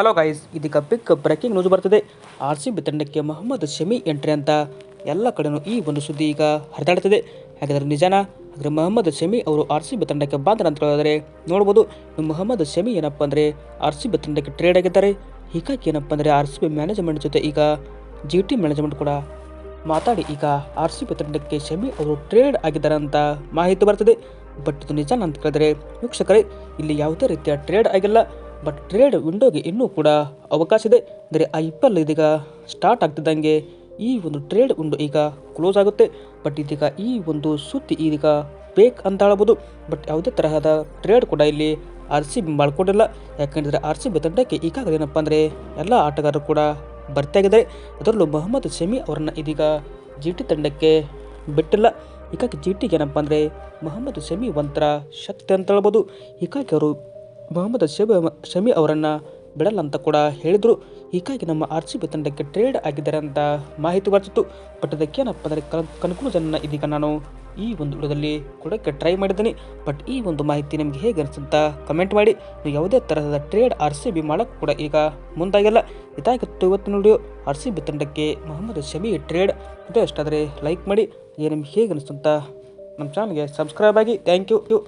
Hello guys ಇದೀಗ big breaking news ಬರ್ತದೆ. R C B ತಂಡಕ್ಕೆ ಮೊಹಮ್ಮದ್ ಶಮಿ ಎಂಟ್ರಿ ಅಂತ ಎಲ್ಲ ಕಡೆನೂ ಈ ಒಂದು ಸುದ್ದಿ ಈಗ ಹರಿದಾಡ್ತಿದೆ. ಹಾಗಾದರೆ ನಿಜಾನ? ಹಾಗಾದರೆ ಮೊಹಮ್ಮದ್ ಶಮಿ ಅವರು ಆರ್ ಸಿ ಬಿ ತಂಡಕ್ಕೆ ನಂತರ ಹೇಳಿದರೆ ನೋಡ್ಬೋದು ಮೊಹಮ್ಮದ್ ಶಮಿ ಏನಪ್ಪ ಅಂದರೆ ಆರ್ ಸಿ ಬಿ ತಂಡಕ್ಕೆ ಟ್ರೇಡ್ ಆಗಿದ್ದಾರೆ. ಹೀಗಾಗಿ ಏನಪ್ಪ ಅಂದರೆ ಆರ್ ಸಿ ಬಿ ಮ್ಯಾನೇಜ್ಮೆಂಟ್ ಜೊತೆ ಈಗ ಜಿ ಟಿ ಮ್ಯಾನೇಜ್ಮೆಂಟ್ ಕೂಡ ಮಾತಾಡಿ ಈಗ ಆರ್ ಸಿ ಬಿ ತಂಡಕ್ಕೆ ಶಮಿ ಅವರು ಟ್ರೇಡ್ ಆಗಿದ್ದಾರೆ ಅಂತ ಮಾಹಿತಿ ಬರ್ತದೆ. ಬಟ್ ಇದು ನಿಜಾನ ಅಂತ ಕೇಳಿದ್ರೆ, ವೀಕ್ಷಕರೇ, ಇಲ್ಲಿ ಯಾವುದೇ ರೀತಿಯ ಟ್ರೇಡ್ ಆಗಿಲ್ಲ. ಬಟ್ ಟ್ರೇಡ್ ವಿಂಡೋಗೆ ಇನ್ನೂ ಕೂಡ ಅವಕಾಶ ಇದೆ. ಅಂದರೆ ಐ ಪಿ ಎಲ್ ಇದೀಗ ಸ್ಟಾರ್ಟ್ ಆಗ್ತಿದ್ದಂಗೆ ಈ ಒಂದು ಟ್ರೇಡ್ ವಿಂಡೋ ಈಗ ಕ್ಲೋಸ್ ಆಗುತ್ತೆ. ಬಟ್ ಇದೀಗ ಈ ಒಂದು ಸುದ್ದಿ ಇದೀಗ ಬೇಕ್ ಅಂತ ಹೇಳ್ಬೋದು. ಬಟ್ ಯಾವುದೇ ತರಹದ ಟ್ರೇಡ್ ಕೂಡ ಇಲ್ಲಿ ಆರ್ ಸಿ ಬಿ ಮಾಡ್ಕೊಂಡಿಲ್ಲ. ಯಾಕಂದರೆ ಆರ್ ಸಿ ಬಿ ತಂಡಕ್ಕೆ ಈಗಾಗಲೇ ಏನಪ್ಪ ಅಂದರೆ ಎಲ್ಲ ಆಟಗಾರರು ಕೂಡ ಭರ್ತಿಯಾಗಿದ್ದಾರೆ ಅದರಲ್ಲೂ ಮೊಹಮ್ಮದ್ ಶಮಿ ಅವರನ್ನು ಇದೀಗ ಜಿ ಟಿ ತಂಡಕ್ಕೆ ಬಿಟ್ಟಿಲ್ಲ. ಹೀಗಾಗಿ ಜಿ ಟಿಗೆ ಏನಪ್ಪ ಅಂದರೆ ಮೊಹಮ್ಮದ್ ಶಮಿ ಒಂಥರ ಶಕ್ತಿ ಅಂತ ಹೇಳ್ಬೋದು. ಹೀಗಾಗಿ ಅವರು ಮೊಹಮ್ಮದ್ ಶಮಿ ಶಮಿ ಅವರನ್ನು ಬಿಡಲ್ಲ ಅಂತ ಕೂಡ ಹೇಳಿದರು. ಹೀಗಾಗಿ ನಮ್ಮ ಆರ್ ಸಿ ಬಿ ತಂಡಕ್ಕೆ ಟ್ರೇಡ್ ಆಗಿದ್ದಾರೆ ಅಂತ ಮಾಹಿತಿ ಬರ್ತಿತ್ತು. ಬಟ್ ಅದಕ್ಕೇನಪ್ಪ ಅಂದರೆ ಕನ್ ಕನ್ಕ್ಲೂಷನ್ನ ಇದೀಗ ನಾನು ಈ ಒಂದು ವಿಡಿಯೋದಲ್ಲಿ ಕೊಡೋಕ್ಕೆ ಟ್ರೈ ಮಾಡಿದ್ದೀನಿ. ಬಟ್ ಈ ಒಂದು ಮಾಹಿತಿ ನಿಮಗೆ ಹೇಗೆ ಅನಿಸುತ್ತ ಕಮೆಂಟ್ ಮಾಡಿ. ನೀವು ಯಾವುದೇ ತರಹದ ಟ್ರೇಡ್ ಆರ್ ಸಿ ಬಿ ಮಾಡೋಕ್ಕೆ ಕೂಡ ಈಗ ಮುಂದಾಗಿಲ್ಲ. ಇದಾಗಿತ್ತು ಇವತ್ತಿನ ವಿಡಿಯೋ. ಆರ್ ಸಿ ಬಿ ತಂಡಕ್ಕೆ ಮೊಹಮ್ಮದ್ ಶಮಿ ಟ್ರೇಡ್ ಇದು ಅಷ್ಟಾದರೆ ಲೈಕ್ ಮಾಡಿ. ನಿಮ್ಗೆ ಹೇಗೆ ಅನಿಸುತ್ತ ನಮ್ಮ ಚಾನಲ್ಗೆ ಸಬ್ಸ್ಕ್ರೈಬ್ ಆಗಿ. Thank you